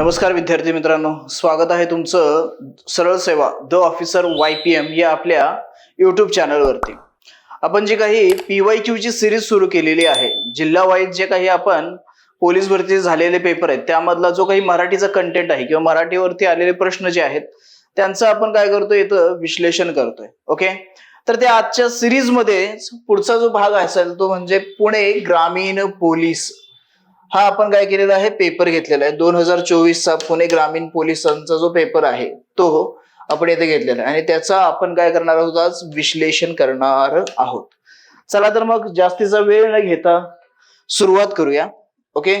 नमस्कार विद्यार्थी मित्रांनो स्वागत आहे तुमचं सरळ सेवा the officer Y P M या आपल्या युट्यूब चॅनलवरती आपण जे काही पी वाय क्यूची सिरीज सुरू केलेली आहे जिल्हा वाईज जे काही आपण पोलीस भरती झालेले पेपर आहेत त्यामधला जो काही मराठीचा कंटेंट आहे किंवा मराठीवरती आलेले प्रश्न जे आहेत त्यांचं आपण काय करतोय इथं विश्लेषण करतोय ओके तर त्या आजच्या सिरीजमध्ये पुढचा जो भाग असेल तो म्हणजे पुणे ग्रामीण पोलीस हा आपण काय केलेला आहे? पेपर घेतलेला आहे. दोन हजार चोवीसचा पुणे ग्रामीण पोलिसांचा जो पेपर आहे तो आपण येथे घेतलेला आहे. आणि त्याचा आपण काय करणार आहोत आज? विश्लेषण करणार आहोत. चला तर मग जास्तीचा वेळ न घेता सुरुवात करूया. ओके?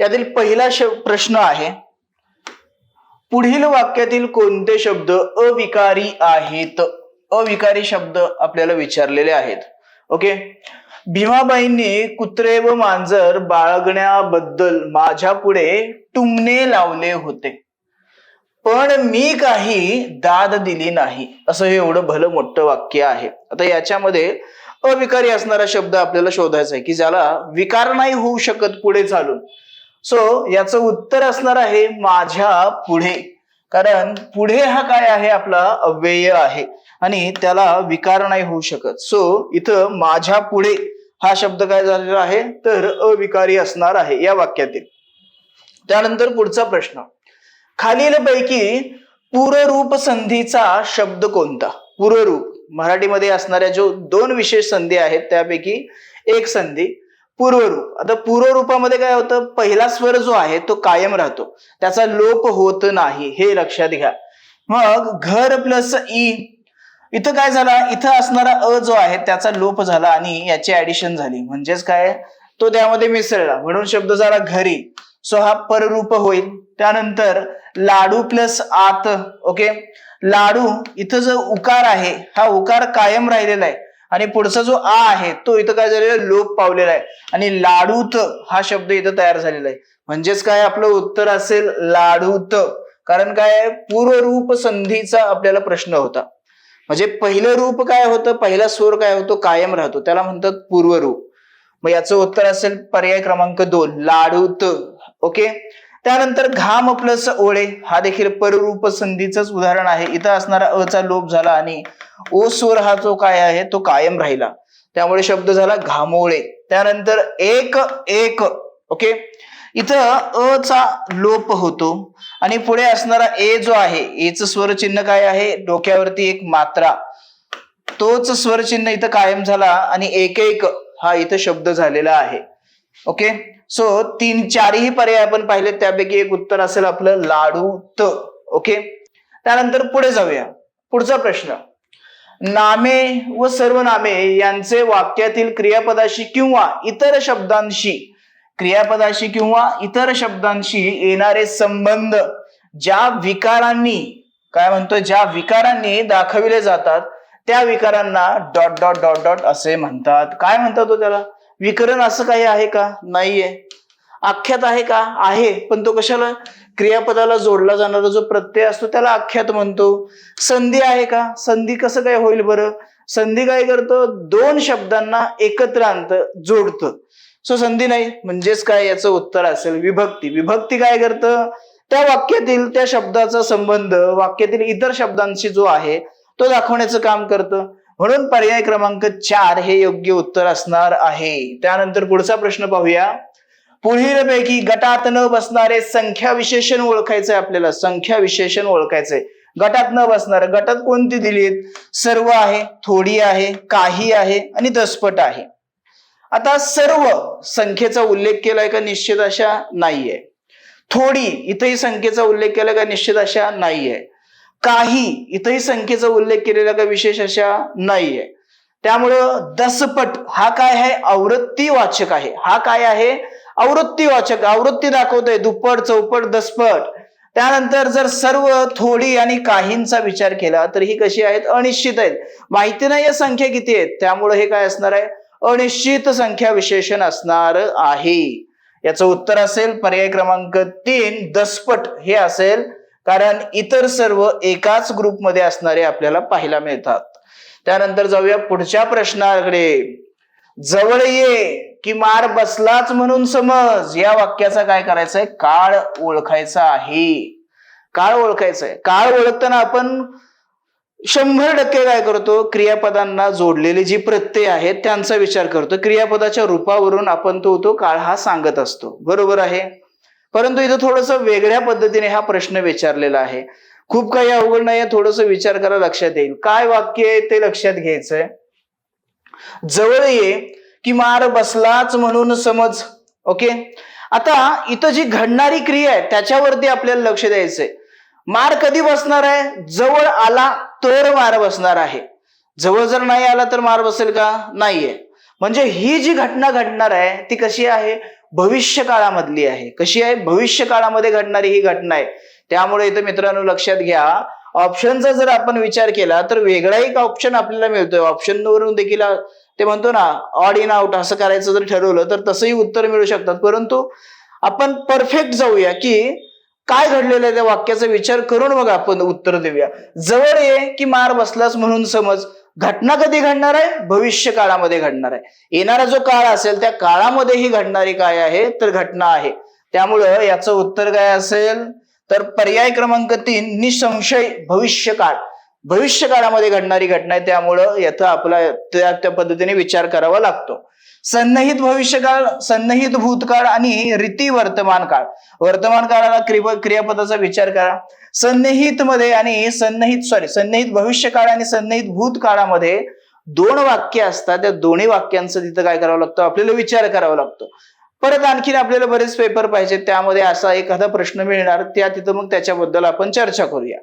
यातील पहिला प्रश्न आहे पुढील वाक्यातील कोणते शब्द अविकारी आहेत? अविकारी शब्द आपल्याला विचारलेले आहेत. ओके? भीमाबाईंनी कुत्रे व मांजर बाळगण्याबद्दल माझ्या पुढे टुमणे लावले होते. पण मी काही दाद दिली नाही. असं हे एवढं भलं मोठं वाक्य आहे. आता याच्यामध्ये अविकारी असणारा शब्द आपल्याला शोधायचा आहे की ज्याला विकार नाही होऊ शकत पुढे चालून. सो याचं उत्तर असणार आहे माझ्या पुढे. कारण पुढे हा काय आहे? आपला अव्यय आहे. आणि त्याला विकार नाही होऊ शकत. सो इथं माझ्या पुढे हा शब्द काय झालेला आहे? तर अविकारी असणार आहे या वाक्यातील. त्यानंतर पुढचा प्रश्न. खालील पैकी पूररूप संधीचा शब्द कोणता? पूररूप. मराठीमध्ये असणाऱ्या जो दोन विशेष संधी आहेत त्यापैकी एक संधी पूर्वरूप. आता पूर्वरूपामध्ये काय होतं? पहिला स्वर जो आहे तो कायम राहतो. त्याचा लोप होत नाही. हे लक्षात घ्या. मग घर प्लस ई इथं काय झाला? इथं असणारा अ जो आहे त्याचा लोप झाला आणि याची ऍडिशन झाली. म्हणजेच काय? तो त्यामध्ये मिसळला. म्हणून शब्द झाला घरी. सो हा पररूप होईल. त्यानंतर लाडू प्लस आत. ओके लाडू इथं जो उकार आहे हा उकार कायम राहिलेला आहे. आणि पुढचा जो आ आहे तो इथं काय झालेला आहे? लोप पावलेला आहे. आणि लाडूत हा शब्द इथं तयार झालेला आहे. म्हणजेच काय? आपलं उत्तर असेल लाडूत. कारण काय? पूर्वरूप संधीचा आपल्याला प्रश्न होता. म्हणजे पहिलं रूप काय होतं? पहिला स्वर काय होतो? कायम राहतो. त्याला म्हणतात पूर्वरूप. मग याचं उत्तर असेल पर्याय क्रमांक दोन लाडूत. ओके? त्यानंतर घाम प्लस ओळे हा देखील पररूप संधीच उदाहरण आहे. इथं असणारा अचा लोप झाला आणि ओ स्वर हा जो काय आहे तो कायम राहिला. त्यामुळे शब्द झाला घामोळे. त्यानंतर एक एक. ओके? इथं अ चा लोप होतो. आणि पुढे असणारा ए जो आहे एच स्वरचिन्ह काय आहे? डोक्यावरती एक मात्रा. तोच स्वरचिन्ह इथं कायम झाला आणि एक एक हा इथं शब्द झालेला आहे. ओके? सो तीन चारही पर्याय आपण पाहिले त्यापैकी एक उत्तर असेल आपलं लाडू त ओके? त्यानंतर पुढे जाऊया. पुढचा प्रश्न. नामे व सर्वनामे यांचे वाक्यातील क्रियापदाशी किंवा इतर शब्दांशी क्रियापदाशी किंवा इतर शब्दांशी येणारे संबंध ज्या विकारांनी काय म्हणतो ज्या विकारांनी दाखविले जातात त्या विकारांना डॉट डॉट डॉट डॉट असे म्हणतात. काय म्हणतात तो त्याला? विकरण असं काही आहे का? नाहीये. आख्यात आहे का? आहे. पण तो कशाला? क्रियापदाला जोडला जाणारा जो प्रत्यय असतो त्याला आख्यात म्हणतो. संधी आहे का? संधी कसं काय होईल बरं? संधी काय करतो? दोन शब्दांना एकत्र आणतं जोडतं. सो संधी नाही. म्हणजेच काय याचं उत्तर असेल विभक्ती. विभक्ती काय करतं? त्या वाक्यातील त्या शब्दाचा संबंध वाक्यातील इतर शब्दांशी जो आहे तो दाखवण्याचं काम करतं. म्हणून पर्याय क्रमांक चार हे योग्य उत्तर असणार आहे. त्यानंतर पुढचा प्रश्न पाहूया. पुढीलपैकी गटात न बसणारे संख्या विशेषण ओळखायचंय आपल्याला. संख्या विशेषण ओळखायचंय. गटात न बसणार गटात कोणती दिलीत? सर्व आहे थोडी आहे काही आहे आणि दसपट आहे. आता सर्व संख्येचा उल्लेख केलाय का निश्चित अशा नाहीये. थोडी इथंही संख्येचा उल्लेख केला का निश्चित अशा नाहीये. काही इथंही संख्येचा उल्लेख केलेला का विशेष अशा नाहीये. त्यामुळं दसपट हा काय आहे? आवृत्ती वाचक आहे. हा काय आहे? आवृत्ती वाचक. आवृत्ती दाखवतोय. दुप्पट चौपट दसपट. त्यानंतर जर सर्व थोडी आणि काहींचा विचार केला तर ही कशी आहेत? अनिश्चित आहेत. माहिती नाही या संख्या किती आहेत. त्यामुळे हे काय असणार आहे? अनिश्चित संख्या विशेषण असणार आहे. याचं उत्तर असेल पर्याय क्रमांक तीन दसपट. हे असेल कारण इतर सर्व एकाच ग्रुपमध्ये असणारे आपल्याला पाहायला मिळतात. त्यानंतर जाऊया पुढच्या प्रश्नाकडे. जवळ ये की मार बसलाच म्हणून समज. या वाक्याचा काय करायचंय? काळ ओळखायचा आहे. काळ ओळखायचा आहे काळ ओळखताना आपण शंभर टक्के काय करतो? क्रियापदांना जोडलेले जी प्रत्यय आहेत त्यांचा विचार करतो. क्रियापदाच्या रूपावरून आपण तो तो काळ हा सांगत असतो. बरोबर आहे? परंतु इथं थोडस वेगळ्या पद्धतीने हा प्रश्न विचारलेला आहे. खूप काही अवघड नाही थोडस विचार करा लक्षात येईल. काय वाक्य आहे ते लक्षात घ्यायचंय? जवळ ये की मार बसलाच म्हणून समज. ओके? आता इथं जी घडणारी क्रिया आहे त्याच्यावरती आपल्याला लक्ष द्यायचंय. मार कधी बसणार आहे? जवळ आला तर मार बसणार आहे. जवळ जर नाही आला तर मार बसेल का? नाहीये. म्हणजे ही जी घटना घडणार आहे ती कशी आहे? भविष्य काळामधली आहे. कशी आहे? भविष्य काळामध्ये घडणारी ही घटना आहे. त्यामुळे इथं मित्रांनो लक्षात घ्या ऑप्शनचा जर आपण विचार केला तर वेगळा एक ऑप्शन आपल्याला मिळतोय. ऑप्शन वरून देखील ते म्हणतो ना ऑड इन आउट असं करायचं जर ठरवलं तर तसंही उत्तर मिळू शकतात. परंतु आपण परफेक्ट जाऊया की काय घडलेलं आहे त्या वाक्याचा विचार करून मग आपण उत्तर देऊया. जवळ ये की मार बसलाच म्हणून समज घटना कधी घडणार आहे? भविष्य काळामध्ये घडणार आहे. येणारा जो काळ असेल त्या काळामध्ये ही घडणारी काय आहे? तर घटना आहे. त्यामुळं याचं उत्तर काय असेल? तर पर्याय क्रमांक तीन निसंशय भविष्य काळ. भविष्य काळामध्ये घडणारी घटना आहे त्यामुळं याचा आपला त्या त्या पद्धतीने विचार करावा लागतो. सन्नहित भविष्यकाळ सन्नहित भूतकाळ आणि रीती वर्तमान काळ वर्तमान काळाला क्रिया क्रियापदाचा विचार करा. सन्नहित मध्ये आणि सन्नहित सॉरी सन्निहित भविष्यकाळ आणि सन्निहित भूतकाळामध्ये दोन वाक्य असतात. त्या दोन्ही वाक्यांचं तिथं काय करावं लागतं? आपल्याला विचार करावा लागतो. परत आणखीन आपल्याला बरेच पेपर पाहिजे त्यामध्ये असा एखादा प्रश्न मिळणार. त्या तिथं मग त्याच्याबद्दल आपण चर्चा करूया.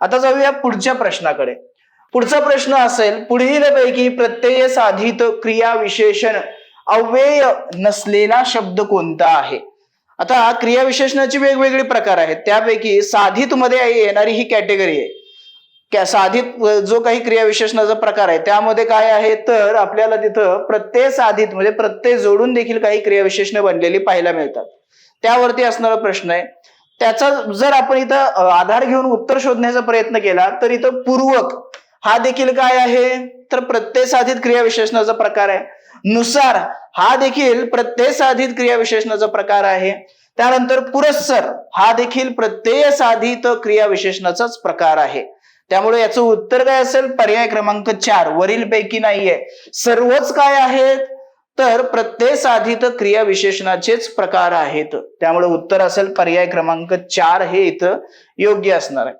आता जाऊया पुढच्या प्रश्नाकडे. पुढचा प्रश्न असेल पुढील पैकी प्रत्यय साधित क्रिया विशेषण अव्यय नसलेला शब्द कोणता आहे? आता क्रियाविशेषणाची वेगवेगळे प्रकार आहेत. त्यापैकी साधित मध्ये येणारी ही कॅटेगरी आहे. क्या- साधित जो काही क्रियाविशेषणाचा प्रकार आहे त्यामध्ये काय आहे? तर आपल्याला तिथं प्रत्यय साधित म्हणजे प्रत्यय जोडून देखील काही क्रियाविशेषण बनलेली पाहायला मिळतात. त्यावरती असणारा प्रश्न आहे. त्याचा जर आपण इथं आधार घेऊन उत्तर शोधण्याचा प्रयत्न केला तर इथं पूर्वक हा देखील काय आहे? तर प्रत्यय साधित क्रियाविशेषणाचा प्रकार आहे. नुसार हा देखील प्रत्यय साधित क्रियाविशेषणाचा प्रकार आहे. त्यानंतर पुरस्सर हा देखील प्रत्यय साधित क्रियाविशेषणाचाच प्रकार आहे. त्यामुळे याचं उत्तर काय असेल? पर्याय क्रमांक चार. वरील पैकी नाहीये. सर्वच काय आहेत? तर प्रत्यय साधित क्रियाविशेषणाचेच प्रकार आहेत. त्यामुळे उत्तर असेल पर्याय क्रमांक चार हे इथं योग्य असणार आहे.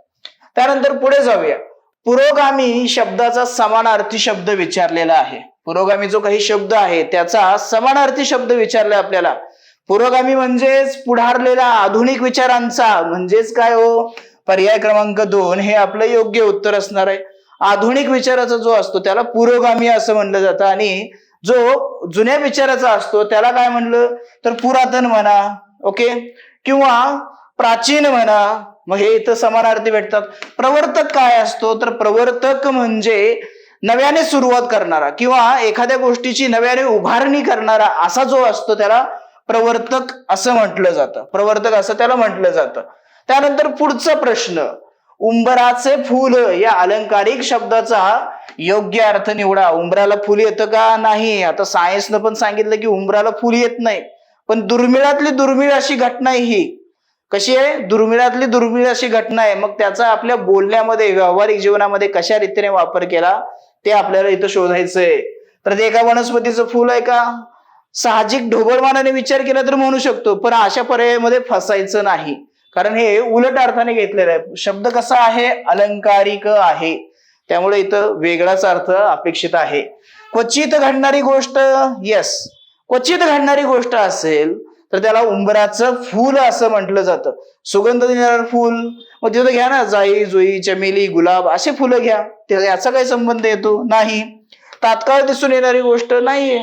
त्यानंतर पुढे जाऊया. पुरोगामी शब्दाचा समानार्थी शब्द विचारलेला आहे. पुरोगामी जो काही शब्द आहे त्याचा समानार्थी शब्द विचारलाय आपल्याला. पुरोगामी म्हणजेच पुढारलेला आधुनिक विचारांचा. म्हणजेच काय हो? पर्याय क्रमांक दोन हे आपलं योग्य उत्तर असणार आहे. आधुनिक विचाराचा जो असतो त्याला पुरोगामी असं म्हणलं जातं. आणि जो जुन्या विचाराचा असतो त्याला काय म्हणलं? तर पुरातन म्हणा ओके? किंवा प्राचीन म्हणा मग हे इथं समानार्थी भेटतात. प्रवर्तक काय असतो? तर प्रवर्तक म्हणजे नव्याने सुरुवात करणारा किंवा एखाद्या गोष्टीची नव्याने उभारणी करणारा असा जो असतो त्याला प्रवर्तक असं म्हटलं जातं. प्रवर्तक असं त्याला म्हटलं जातं. त्यानंतर पुढचा प्रश्न उंबराचे फूल या अलंकारिक शब्दाचा योग्य अर्थ निवडा. उंबराला फुल येतं का? नाही. आता सायन्सनं पण सांगितलं की उंबराला फुल येत नाही. पण दुर्मिळातली दुर्मिळ अशी घटना आहे ही. कशी आहे? दुर्मिळातली दुर्मिळ अशी घटना आहे. मग त्याचा आपल्या बोलण्यामध्ये व्यावहारिक जीवनामध्ये कशा रीतीने वापर केला? ते आपल्याला इथं शोधायचंय. तर ते एका वनस्पतीचं फुल आहे का? साहजिक ढोबळमानाने विचार केला तर म्हणू शकतो पण अशा पर्यायामध्ये फसायचं नाही. कारण हे उलट अर्थाने घेतलेलं आहे. शब्द कसा आहे? अलंकारिक आहे. त्यामुळे इथं वेगळाच अर्थ अपेक्षित आहे. क्वचित घडणारी गोष्ट येस क्वचित घडणारी गोष्ट असेल तर त्याला उंबराचं फूल असं म्हटलं जातं. सुगंध देणारं फूल मग तिथं घ्या ना जाई जुई चमेली गुलाब असे फुलं घ्या. त्याचा याचा काही संबंध येतो? नाही. तात्काळ दिसून येणारी गोष्ट नाहीये.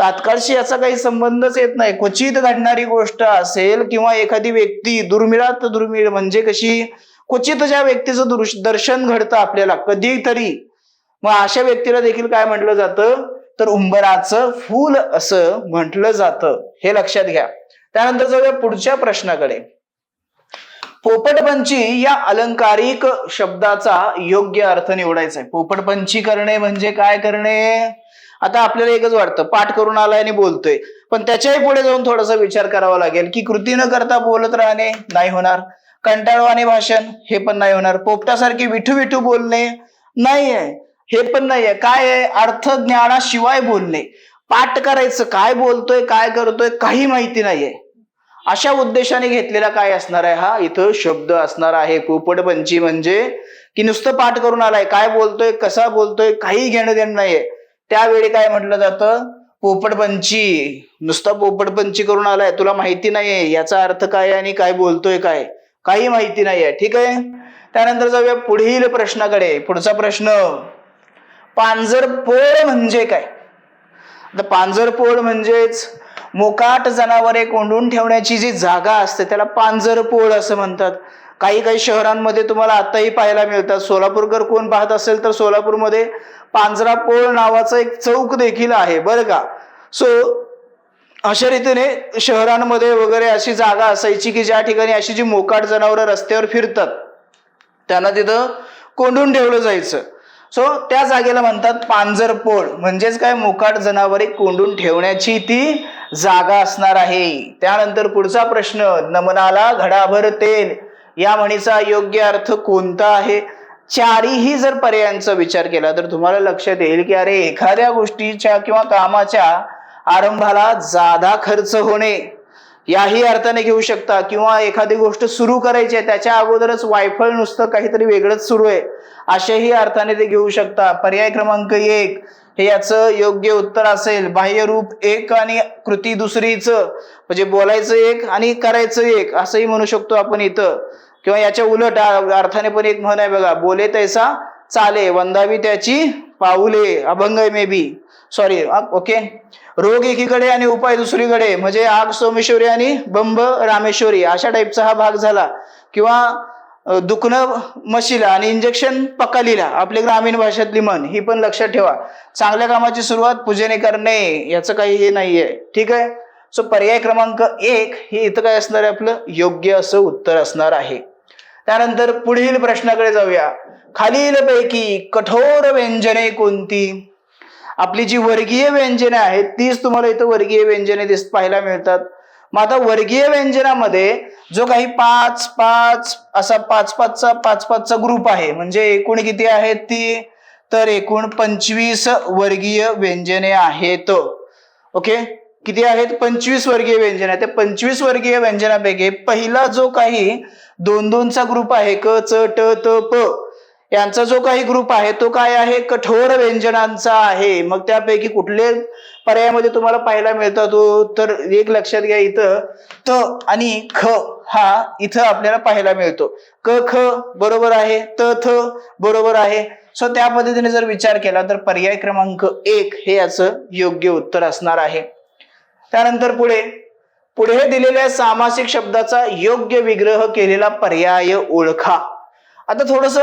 तात्काळशी याचा काही संबंधच येत नाही. क्वचित घडणारी गोष्ट असेल किंवा एखादी व्यक्ती दुर्मिळात दुर्मिळ म्हणजे कशी? क्वचित ज्या व्यक्तीचं दृश- दर्शन घडतं आपल्याला कधीतरी. मग अशा व्यक्तीला देखील काय म्हटलं जातं? तर उंबराचं फूल असं म्हटलं जातं. हे लक्षात घ्या. त्यानंतर जाऊया पुढच्या प्रश्नाकडे. पोपटपंची या अलंकारिक शब्दाचा योग्य अर्थ निवडायचा आहे. पोपटपंची करणे म्हणजे काय करणे? आता आपल्याला एकच वाटतं पाठ करून आलाय आणि बोलतोय. पण त्याच्याही पुढे जाऊन थोडासा विचार करावा लागेल की कृती न करता बोलत राहणे नाही होणार. कंटाळवाने भाषण हे पण नाही होणार. पोपटासारखे विठू विठू बोलणे नाही आहे. हे पण नाहीये काय आहे? अर्थ ज्ञानाशिवाय बोलणे. पाठ करायचं काय बोलतोय काय करतोय काही माहिती नाहीये अशा उद्देशाने घेतलेला काय असणार आहे? हा इथं शब्द असणार आहे. पोपटपंची म्हणजे की नुसतं पाठ करून आलाय. काय बोलतोय? कसा बोलतोय? काही घेणं देणं नाहीये. त्यावेळी काय म्हटलं जातं? पोपटपंची. नुसता पोपटपंची करून आलाय. तुला माहिती नाहीये. याचा अर्थ काय आणि काय बोलतोय काय? काही माहिती नाहीये. ठीक आहे? त्यानंतर जाऊया पुढील प्रश्नाकडे. पुढचा प्रश्न. पांजरपोळ म्हणजे काय? आता पांजरपोळ म्हणजेच मोकाट जनावरे कोंडून ठेवण्याची जी जागा असते त्याला पांजरपोळ असं म्हणतात. काही काही शहरांमध्ये तुम्हाला आताही पाहायला मिळतात. सोलापूरकर कोण पाहत असेल तर सोलापूरमध्ये पांजरापोळ नावाचं एक चौक देखील आहे बरं का? सो अशा रीतीने शहरांमध्ये वगैरे अशी जागा असायची की ज्या ठिकाणी अशी जी मोकाट जनावरं रस्त्यावर फिरतात त्यांना तिथं कोंडून ठेवलं जायचं. सो त्या जागेला म्हणतात पांजरपोळ म्हणजेच काय? मोकाट जनावरे कोंडून ठेवण्याची ती जागा असणार आहे. त्यानंतर पुढचा प्रश्न नमनाला घडाभर तेल. या म्हणीचा योग्य अर्थ कोणता आहे? चारीही जर पर्यायांचा विचार केला तर तुम्हाला लक्षात येईल की अरे एखाद्या गोष्टीच्या किंवा कामाच्या आरंभाला जादा खर्च होणे. याही अर्थाने घेऊ शकता. किंवा एखादी गोष्ट सुरू करायची आहे त्याच्या अगोदरच वायफळ नुसतं काहीतरी वेगळंच सुरू आहे. अशाही अर्थाने ते घेऊ शकता. पर्याय क्रमांक एक हे याचं योग्य उत्तर असेल. बाह्यरूप एक आणि कृती दुसरीच म्हणजे बोलायचं एक आणि करायचं एक असंही म्हणू शकतो आपण इथं. किंवा याच्या उलट अर्थाने पण एक म्हण आहे बघा बोले तैसा चाले वंदावी त्याची पाऊले अभंग मे बी सॉरी ओके रोग एकीकडे आणि उपाय दुसरीकडे म्हणजे आग सोमेश्वरी आणि बंब रामेश्वरी अशा टाईपचा हा भाग झाला किंवा दुखणं मशीला आणि इंजेक्शन पकालीला आपली ग्रामीण भाषेतली म्हण ही पण लक्षात ठेवा चांगल्या कामाची सुरुवात पूजेने करणे याचं काही हे नाहीये ठीक आहे सो पर्याय क्रमांक एक हे इथं काय असणार आहे आपलं योग्य असं उत्तर असणार आहे त्यानंतर पुढील प्रश्नाकडे जाऊया खालीलपैकी कठोर व्यंजने कोणती आपली जी वर्गीय व्यंजने आहेत तीच तुम्हाला इथं वर्गीय व्यंजने दिस पाहायला मिळतात. मग आता वर्गीय व्यंजनामध्ये जो काही पाच पाच असा पाच पाचचा पाच पाचचा ग्रुप आहे म्हणजे एकूण किती आहेत ती? तर एकूण पंचवीस वर्गीय व्यंजने आहेत. ओके? किती आहेत? पंचवीस वर्गीय व्यंजन आहे त्या पंचवीस वर्गीय व्यंजनापैकी पहिला जो काही दोन दोनचा ग्रुप आहे क च ट त प यांचा जो काही ग्रुप आहे तो काय आहे? कठोर व्यंजनांचा आहे. मग त्यापैकी कुठले पर्यायामध्ये तुम्हाला पाहायला मिळतात? तो तर एक लक्षात घ्या इथं. त आणि ख हा इथं आपल्याला पाहायला मिळतो. क ख बरोबर आहे त थ बरोबर आहे. सो त्या पद्धतीने जर विचार केला तर पर्याय क्रमांक एक हे याचं योग्य उत्तर असणार आहे. त्यानंतर पुढे पुढे दिलेल्या सामासिक शब्दाचा योग्य विग्रह केलेला पर्याय ओळखा. आता थोडस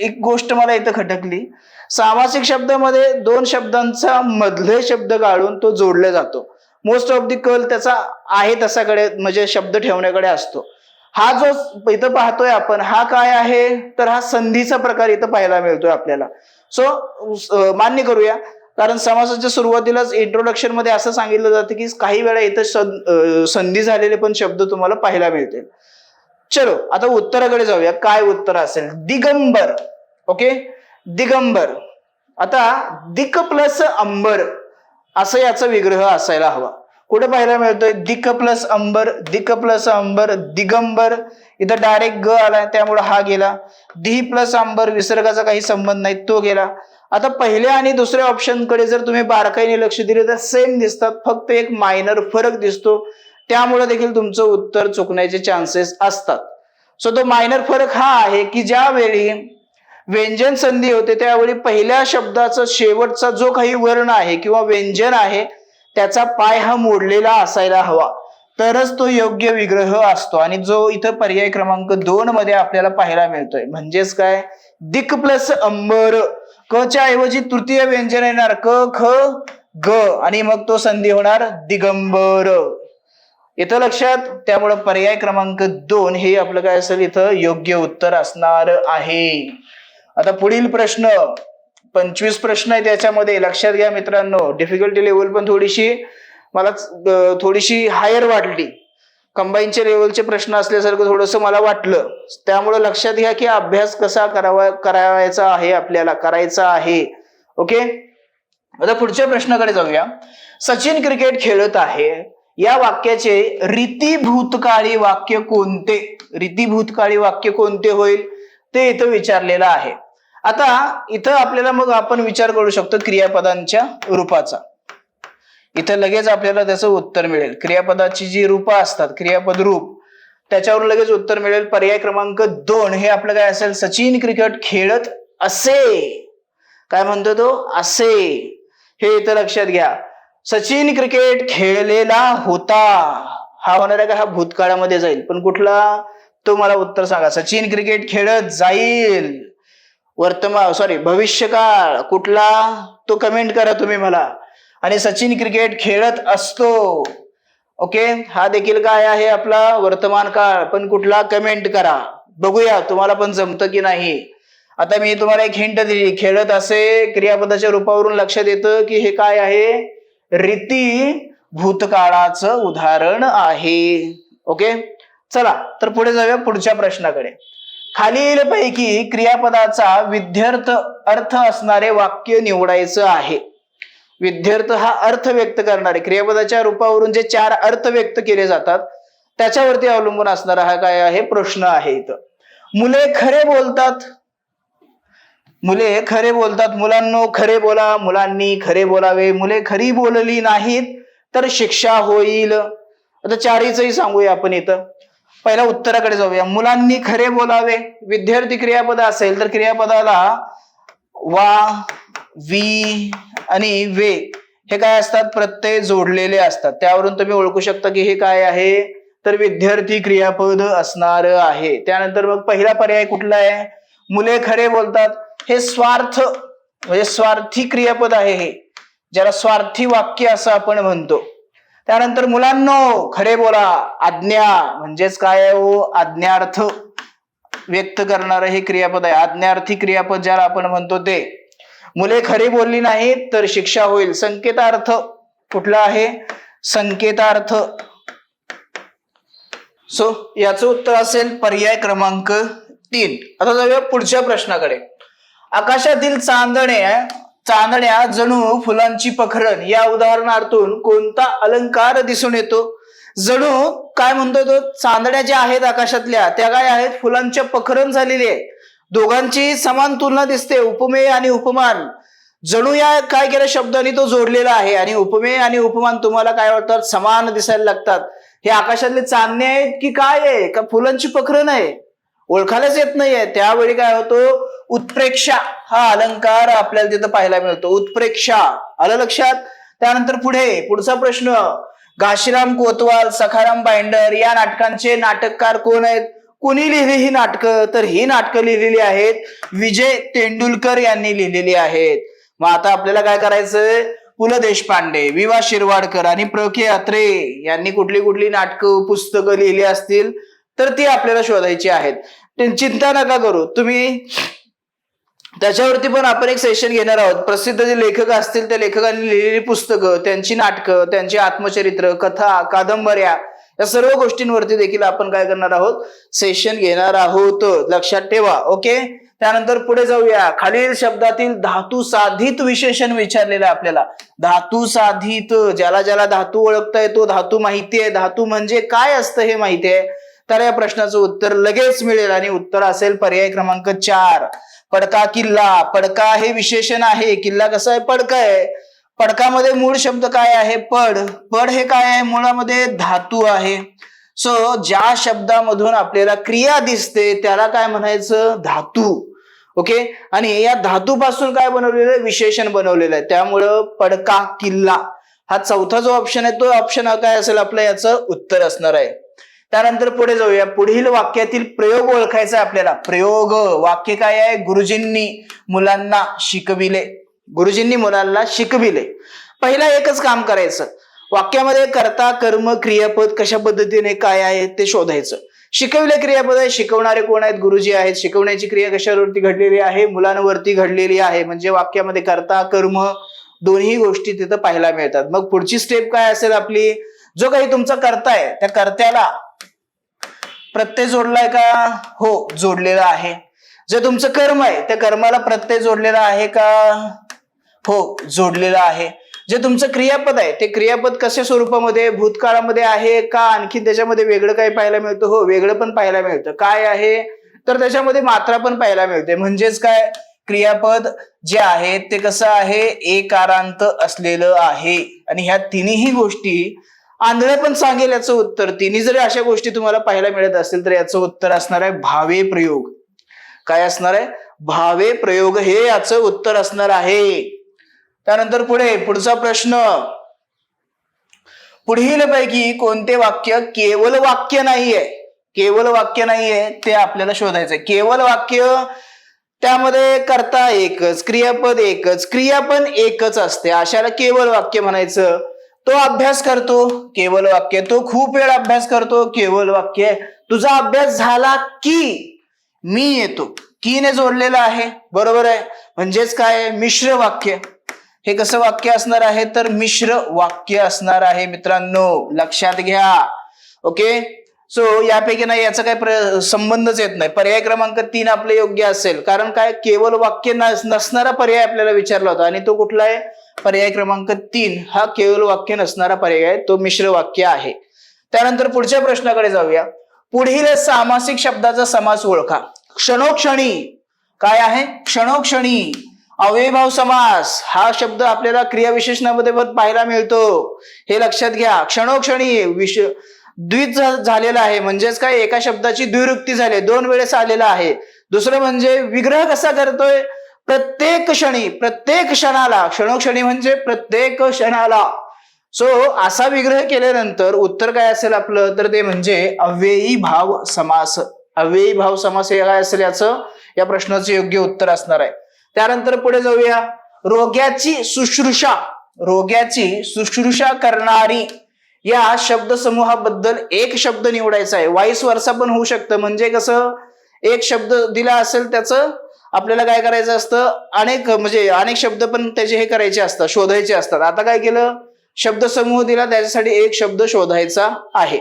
एक गोष्ट मला इथं खटकली. सामासिक शब्दामध्ये दोन शब्दांचा मधले शब्द काढून तो जोडला जातो. मोस्ट ऑफ दी कल त्याचा आहे तसाकडे म्हणजे शब्द ठेवण्याकडे असतो. हा जो इथं पाहतोय आपण हा काय आहे? तर हा संधीचा प्रकार इथं पाहायला मिळतोय आपल्याला. सो मान्य करूया. कारण समासाच्या सुरुवातीलाच इंट्रोडक्शनमध्ये असं सांगितलं जातं की काही वेळा इथं संधी झालेले पण शब्द तुम्हाला पाहायला मिळतील. चलो आता उत्तराकडे जाऊया. काय उत्तर असेल? दिगंबर. ओके दिगंबर. आता दिक प्लस अंबर असं याचा विग्रह असायला हवा. कुठे पाहायला मिळतोय? दिक प्लस अंबर दिक प्लस अंबर दिगंबर. इथं डायरेक्ट ग आलाय त्यामुळे हा गेला. दि प्लस अंबर विसर्गाचा काही संबंध नाही तो गेला. आता पहिल्या आणि दुसऱ्या ऑप्शनकडे जर तुम्ही बारकाईने लक्ष दिले तर सेम दिसतात. फक्त एक मायनर फरक दिसतो. त्यामुळे देखील तुमचं उत्तर चुकण्याचे चान्सेस असतात. सो तो मायनर फरक हा आहे की ज्यावेळी व्यंजन संधी होते त्यावेळी पहिल्या शब्दाचा शेवटचा जो काही वर्ण आहे किंवा व्यंजन आहे त्याचा पाय हा मोडलेला असायला हवा. तरच तो योग्य विग्रह असतो. आणि जो इथं पर्याय क्रमांक दोन मध्ये आपल्याला पाहायला मिळतोय. म्हणजेच काय? दिक प्लस अंबर. क च्या ऐवजी तृतीय व्यंजन येणार. क ख ग. आणि मग तो संधी होणार दिगंबर. इथं लक्षात त्यामुळं पर्याय क्रमांक दोन हे आपलं काय असेल इथं योग्य उत्तर असणार आहे. आता पुढील प्रश्न पंचवीस प्रश्न आहे त्याच्यामध्ये लक्षात घ्या मित्रांनो डिफिकल्टी लेवल पण थोडीशी मला थोडीशी हायर वाटली. कंबाईनच्या लेवलचे प्रश्न असल्यासारखं थोडंसं मला वाटलं. त्यामुळे लक्षात घ्या की अभ्यास कसा करावा करावायचा आहे आपल्याला करायचा आहे. ओके आता पुढच्या प्रश्नाकडे जाऊया. सचिन क्रिकेट खेळत आहे. या वाक्याचे रीतीभूतकाळी वाक्य कोणते? रीतीभूतकाळी वाक्य कोणते होईल? ते इथं विचारलेलं आहे. आता इथं आपल्याला मग आपण विचार करू शकतो क्रियापदांच्या रूपाचा. इथं लगेच आपल्याला त्याचं उत्तर मिळेल. क्रियापदाची जी रूपं असतात क्रियापद रूप त्याच्यावर लगेच उत्तर मिळेल. पर्याय क्रमांक दोन हे आपलं काय असेल? सचिन क्रिकेट खेळत असे. काय म्हणतो तो? असे. हे इथं लक्षात घ्या. सचिन क्रिकेट खेळलेला होता. हा होणार आहे का? हा भूतकाळामध्ये जाईल. पण कुठला? तो मला उत्तर सांगा. सचिन क्रिकेट खेळत जाईल. वर्तमान सॉरी भविष्यकाळ. कुठला? तो कमेंट करा तुम्ही मला. आणि सचिन क्रिकेट खेळत असतो. ओके हा देखील काय आहे आपला वर्तमान काळ? पण कुठला? कमेंट करा. बघूया तुम्हाला पण जमतं की नाही. आता मी तुम्हाला एक हिंट दिली. खेळत असे क्रियापदाच्या रूपावरून लक्षात येतं की हे काय आहे? रीती भूतकाळाचं उदाहरण आहे. ओके? चला तर पुढे जाऊया पुढच्या प्रश्नाकडे. खालील पैकी क्रियापदाचा विद्यार्थ अर्थ असणारे वाक्य निवडायचं आहे. विद्यार्थ हा अर्थ व्यक्त करणारे क्रियापदाच्या रूपावरून जे चार अर्थ व्यक्त केले जातात त्याच्यावरती अवलंबून असणारा हा काय आहे? प्रश्न आहे इथं. मुले खरे बोलतात मुले खरे बोलतात मुलांनो खरे बोला मुलांनी खरे बोलावे. मुले खरी बोलली नाहीत तर शिक्षा होईल. आता चारीचही सांगूया आपण इथं. पहिल्या उत्तराकडे जाऊया. मुलांनी खरे बोलावे. विद्यार्थी क्रियापद असेल तर क्रियापदाला वा वी आणि वे हे काय असतात? प्रत्यय जोडलेले असतात. त्यावरून तुम्ही ओळखू शकता की हे काय आहे? तर विद्यार्थी क्रियापद असणार आहे. त्यानंतर मग पहिला पर्याय कुठला आहे? मुले खरे बोलतात हे स्वार्थ म्हणजे स्वार्थी क्रियापद आहे हे. ज्याला स्वार्थी वाक्य असं आपण म्हणतो. त्यानंतर मुलांनो खरे बोला. आज्ञा म्हणजेच काय हो? आज्ञार्थ व्यक्त करणारं हे क्रियापद आहे. आज्ञार्थी क्रियापद ज्याला आपण म्हणतो ते. मुले खरी बोलली नाहीत तर शिक्षा होईल. संकेतार्थ कुठला आहे? संकेतार्थ. सो याचं उत्तर असेल पर्याय क्रमांक तीन. आता जाऊया पुढच्या प्रश्नाकडे. आकाशातील चांदण्या चांदण्या जणू फुलांची पखरण या उदाहरणार्थून कोणता अलंकार दिसून येतो? जणू काय म्हणतो तो? चांदण्या ज्या आहेत आकाशातल्या त्या काय आहेत? फुलांच्या पखरण झालेली आहे दोघांची समान तुलना दिसते उपमेय आणि उपमान. जणू या काय केल्या शब्दांनी? तो जोडलेला आहे आणि उपमेय आणि उपमान तुम्हाला काय वाटतात? समान दिसायला लागतात. हे आकाशातले चांदणे आहेत की काय आहे? का फुलांची पखरण आहे? ओळखायलाच येत नाहीये. त्यावेळी काय होतो? उत्प्रेक्षा. हा अलंकार आपल्याला तिथं पाहायला मिळतो. उत्प्रेक्षा. आलं लक्षात? त्यानंतर पुढे पुढचा प्रश्न. घाशीराम कोतवाल सखाराम बाइंडर या नाटकांचे नाटककार कोण आहेत? कुणी लिहिली ही नाटकं? तर ही नाटकं लिहिलेली आहेत विजय तेंडुलकर यांनी लिहिलेली आहेत. मग आता आपल्याला काय करायचंय? पु ल देशपांडे वि वा शिरवाडकर आणि प्र. के. अत्रे यांनी कुठली कुठली नाटकं पुस्तकं लिहिली असतील? तर ती आपल्याला शोधायची आहेत. चिंता नका करू. तुम्ही त्याच्यावरती पण आपण एक सेशन घेणार आहोत. प्रसिद्ध जे लेखक असतील त्या लेखकांनी लिहिलेली पुस्तकं त्यांची नाटकं त्यांची आत्मचरित्र कथा कादंबऱ्या या सर्व गोष्टींवरती देखील आपण काय करणार आहोत? सेशन घेणार आहोत. लक्षात ठेवा ओके त्यानंतर पुढे जाऊया. खालील शब्दातील धातू साधित विशेषण विचारलेलं आहे आपल्याला. धातू साधित ज्याला ज्याला धातू ओळखता येतो धातू माहिती आहे. धातू म्हणजे काय असतं हे माहिती आहे? तर या प्रश्नाचं उत्तर लगेच मिळेल आणि उत्तर असेल पर्याय क्रमांक चार. पडका किल्ला. पडका हे विशेषण आहे. किल्ला कसा आहे? पडका आहे. पडकामध्ये मूळ शब्द काय आहे? पड. पड हे काय आहे? मुळामध्ये धातू आहे. सो ज्या शब्दामधून आपल्याला क्रिया दिसते त्याला काय म्हणायचं? धातू. ओके आणि या धातूपासून काय बनवलेलं आहे? विशेषण बनवलेलं आहे. त्यामुळं पडका किल्ला. हा चौथा जो ऑप्शन आहे तो ऑप्शन काय असेल? आपलं याचं उत्तर असणार आहे. त्यानंतर पुढे जाऊया. पुढील वाक्यातील प्रयोग ओळखायचा आहे आपल्याला. प्रयोग वाक्य काय आहे? गुरुजींनी मुलांना शिकविले. गुरुजींनी मुलांना शिकविले. पहिला एकच काम करायचं. वाक्यामध्ये कर्ता कर्म क्रियापद कशा पद्धतीने काय आहे ते शोधायचं. शिकविले क्रियापद आहे शिकवणारे कोण आहेत? गुरुजी आहेत. शिकवण्याची क्रिया कशावरती घडलेली आहे? मुलांवरती घडलेली आहे. म्हणजे वाक्यामध्ये कर्ता कर्म दोन्ही गोष्टी तिथं पाहायला मिळतात. मग पुढची स्टेप काय असेल आपली? जो काही तुमचा कर्ता आहे त्या कर्त्याला प्रत्यय जोडलाय का? हो जोडलेला आहे. जे तुमचं कर्म आहे त्या कर्माला प्रत्यय जोडलेला आहे का? हो जोडलेला आहे. जे तुमचं क्रियापद आहे ते क्रियापद कशा स्वरूपामध्ये भूतकाळामध्ये आहे का? आणखी त्याच्यामध्ये वेगळं काही पाहायला मिळतं? हो वेगळं पण पाहायला मिळतं. काय आहे? तर त्याच्यामध्ये मात्रा पण पाहायला मिळते. म्हणजेच काय? क्रियापद जे आहे ते कसं आहे? एकारांत असलेलं आहे. आणि ह्या तिन्ही गोष्टी आंधळे पण सांगेल याचं उत्तर. तिन्ही जरी अशा गोष्टी तुम्हाला पाहायला मिळत असतील तर याचं उत्तर असणार आहे भावे प्रयोग. काय असणार आहे? भावे प्रयोग हे याचं उत्तर असणार आहे. त्यानंतर पुढे पुढचा प्रश्न. पुढील पैकी कोणते वाक्य केवळ वाक्य नाहीये? केवळ वाक्य नाहीये ते आपल्याला शोधायचंय केवळ वाक्य त्यामध्ये कर्ता एकच क्रियापद एकच क्रिया पण एकच असते. अशाला केवळ वाक्य म्हणायचं. तो अभ्यास करतो केवळ वाक्य तो खूप वेळ अभ्यास करतो केवळ वाक्य. तुझा अभ्यास झाला की मी येतो. की ने जोडलेला आहे बरोबर आहे? म्हणजेच काय मिश्र वाक्य. हे कसं वाक्य असणार आहे? तर मिश्र वाक्य असणार आहे मित्रांनो. लक्षात घ्या. ओके? सो यापैकी नाही याचा काही संबंधच येत नाही. पर्याय क्रमांक तीन आपले योग्य असेल. कारण काय? केवळ वाक्य नसणारा पर्याय आपल्याला विचारला होता. आणि तो कुठला आहे? पर्याय क्रमांक तीन हा केवळ वाक्य नसणारा पर्याय तो मिश्र वाक्य आहे. त्यानंतर पुढच्या प्रश्नाकडे जाऊया. पुढील सामासिक शब्दाचा समास ओळखा. क्षणोक्षणी. काय आहे? क्षणोक्षणी. अव्ययभाव समास. हा शब्द आपल्याला क्रियाविशेषणामध्ये पण पाहायला मिळतो. हे लक्षात घ्या. क्षणोक्षणी विश द्वित झालेला आहे. म्हणजेच काय? एका शब्दाची द्विरुक्ती झाली दोन वेळेस आलेला आहे. दुसरं म्हणजे विग्रह कसा करतोय? प्रत्येक क्षणी प्रत्येक क्षणाला क्षणोक्षणी म्हणजे प्रत्येक क्षणाला. सो असा विग्रह केल्यानंतर उत्तर काय असेल आपलं? तर ते म्हणजे अव्ययी भाव समास. अव्ययी भाव समास हे काय असेल याचं? या प्रश्नाचं योग्य उत्तर असणार आहे. त्यानंतर पुढे जाऊया. रोग्याची शुश्रूषा. रोग्याची शुश्रूषा करणारी. या शब्दसमूहाबद्दल एक शब्द निवडायचा आहे. वाईस वर्षा पण होऊ शकतं. म्हणजे कसं? एक शब्द दिला असेल त्याचं आपल्याला काय करायचं असतं? अनेक म्हणजे अनेक शब्द पण त्याचे हे करायचे असतात शोधायचे असतात. आता काय केलं? शब्दसमूह दिला त्याच्यासाठी एक शब्द शोधायचा आहे.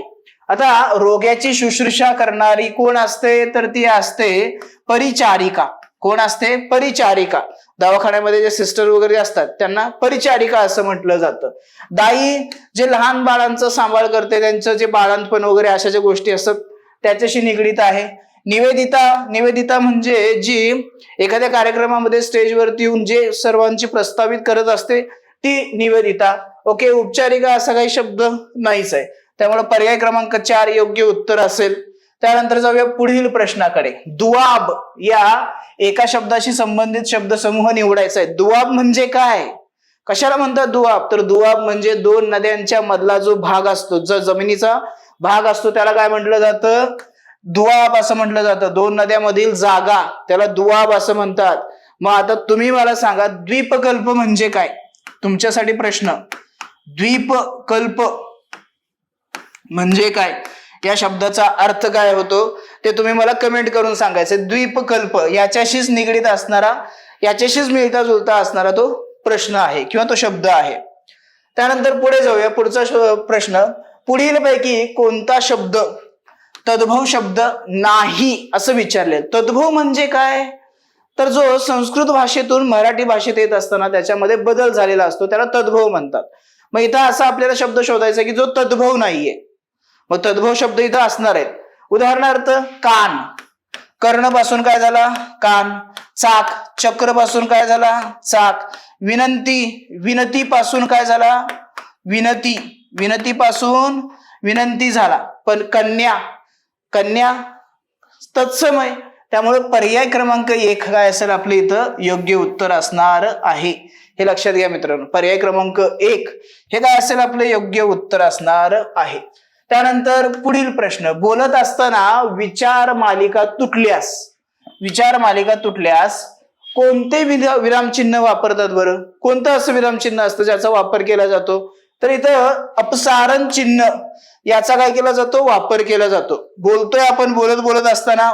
आता रोग्याची शुश्रूषा करणारी कोण असते? तर ती असते परिचारिका. कोण असते? परिचारिका. दवाखान्यामध्ये जे सिस्टर वगैरे असतात त्यांना परिचारिका असं म्हटलं जातं. दाई जे लहान बाळांचं सांभाळ करते त्यांचं जे बाळांतपण वगैरे अशा ज्या गोष्टी असतात त्याच्याशी निगडीत आहे. निवेदिता निवेदिता म्हणजे जी एखाद्या कार्यक्रमामध्ये स्टेजवरती येऊन जे सर्वांची प्रस्तावित करत असते ती निवेदिता. ओके उपचारिका असा काही शब्द नाहीच आहे. त्यामुळे पर्याय क्रमांक चार योग्य उत्तर असेल. त्यानंतर जाऊया पुढील प्रश्नाकडे. दुआब या एका शब्दाशी संबंधित शब्दसमूह निवडायचा आहे. दुआब म्हणजे काय? कशाला म्हणतात दुआब? तर दुआब म्हणजे दोन नद्यांच्या मधला जो भाग असतो जो जमिनीचा भाग असतो त्याला काय म्हटलं जातं? दुआब असं म्हटलं जातं. दोन नद्यामधील जागा त्याला दुआब असं म्हणतात. मग आता तुम्ही मला सांगा द्वीपकल्प म्हणजे काय? तुमच्यासाठी प्रश्न. द्वीपकल्प म्हणजे काय? या शब्दाचा अर्थ काय होतो? ते तुम्ही मला कमेंट करून सांगायचं द्वीपकल्प याच्याशीच निगडीत असणारा याच्याशीच मिळता जुळता असणारा तो प्रश्न आहे किंवा तो शब्द आहे. त्यानंतर पुढे जाऊया. पुढचा प्रश्न. पुढील पैकी कोणता शब्द तद्भव शब्द नाही असं विचारले. तद्भव म्हणजे काय? तर जो संस्कृत भाषेतून मराठी भाषेत येत असताना त्याच्यामध्ये बदल झालेला असतो त्याला तद्भव म्हणतात. मग इथं असा आपल्याला शब्द शोधायचा की जो तद्भव नाहीये. मग तद्भव शब्द इथं असणार आहेत. उदाहरणार्थ कान. कर्णपासून काय झाला? कान. चाक. चक्रपासून काय झाला? चाक. विनंती. विनती पासून काय झाला? विनती. विनती पासून विनंती झाला. पण कन्या. कन्या तत्समय. त्यामुळे पर्याय क्रमांक एक काय असेल आपल्या इथं? योग्य उत्तर असणार आहे. हे लक्षात घ्या मित्रांनो. पर्याय क्रमांक एक. हे काय असेल आपलं? योग्य उत्तर असणार आहे. त्यानंतर पुढील प्रश्न. बोलत असताना विचार मालिका तुटल्यास विचार मालिका तुटल्यास कोणते विरामचिन्ह वापरतात बरं? कोणतं असं विरामचिन्ह असतं ज्याचा वापर केला जातो? तर इथं अपसारण चिन्ह याचा काय केला जातो? वापर केला जातो. बोलतोय आपण बोलत बोलत असताना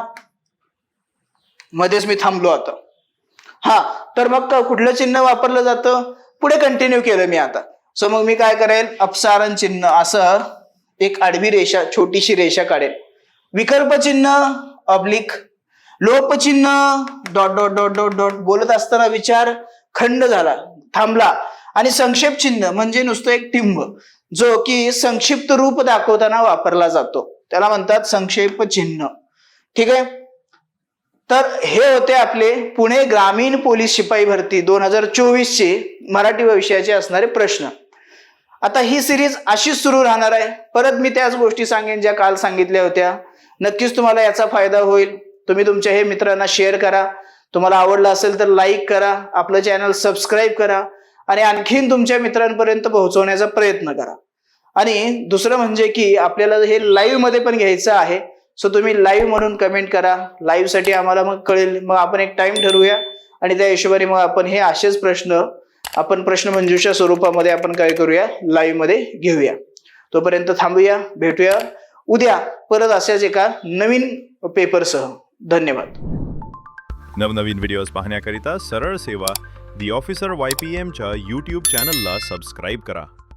मध्येच मी थांबलो आता. हा तर मग कुठलं चिन्ह वापरलं जातं? पुढे कंटिन्यू केलं मी आता. सो मग मी काय करेल? अपसारण चिन्ह असं एक आडवी रेषा छोटीशी रेषा काढेल. विकल्प चिन्ह अब्लिक लोप चिन्ह dot dot dot dot dot बोलत असताना विचार खंड झाला. थांबला. आणि संक्षेप चिन्ह म्हणजे नुसतं एक टिंब जो की संक्षिप्त रूप दाखवताना वापरला जातो. त्याला म्हणतात संक्षेप चिन्ह. ठीक आहे? तर हे होते आपले पुणे ग्रामीण पोलीस शिपाई भरती दोन हजार चोवीसचे मराठी विषयाचे असणारे प्रश्न. आता ही सिरीज अशीच सुरू राहणार आहे. परत मी त्याच गोष्टी सांगेन ज्या काल सांगितल्या होत्या. नक्कीच तुम्हाला याचा फायदा होईल. तुम्ही तुमच्या हे मित्रांना शेअर करा. तुम्हाला आवडलं असेल तर लाईक करा. आपलं चॅनल सबस्क्राईब करा. आणि आणखीन तुमच्या मित्रांपर्यंत पोहोचवण्याचा प्रयत्न करा. आणि दुसरं म्हणजे की आपल्याला हे लाईव्हमध्ये पण घ्यायचं आहे. सो तुम्ही लाईव्ह म्हणून कमेंट करा. लाईव्हसाठी आम्हाला मग कळेल. मग आपण एक टाइम ठरवूया. आणि त्या हिशोबाने मग आपण हे असेच प्रश्न आपण प्रश्न मंजूच्या स्वरूपामध्ये आपण काय करूया? लाईव्हमध्ये घेऊया. तोपर्यंत थांबूया भेटूया. उद्या परत अशाच एका नवीन पेपरसह धन्यवाद. नवनवीन व्हिडिओज पाहण्याकरिता सरळ सेवा दी ऑफिसर वाय पी एमच्या यूट्यूब चॅनलला सबस्क्राईब करा.